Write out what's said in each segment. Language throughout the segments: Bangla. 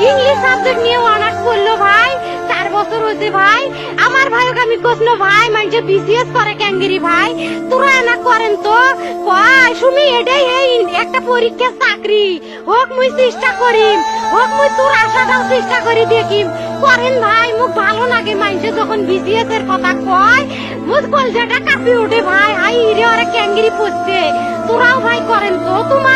ইংলিশ সাবজেক্ট নিয়ে অনার্স করল ভাই। চার বছর হয়েছে ভাই। আমার ভাইকে আমি কষলো ভাই বিসিএস করে ক্যাঙ্গেরি ভাই। তোরা করেন তো। শুনি এটাই এই একটা চাকরি। হোক মুই চেষ্টা করিম। হোক মুই তোর আশাটাও চেষ্টা করি দেখিম। করেন ভাই, মুখ ভালো লাগে মানুষে যখন বিসিএস এর কথা কয়। মুখ কলজাটা কাঁপি ওঠে ভাই। হাই রে ওরা ক্যাঙ্গেরি পড়ছে। তোরাও ভাই করেন তো। মেলা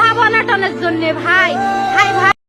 জন্য ভাই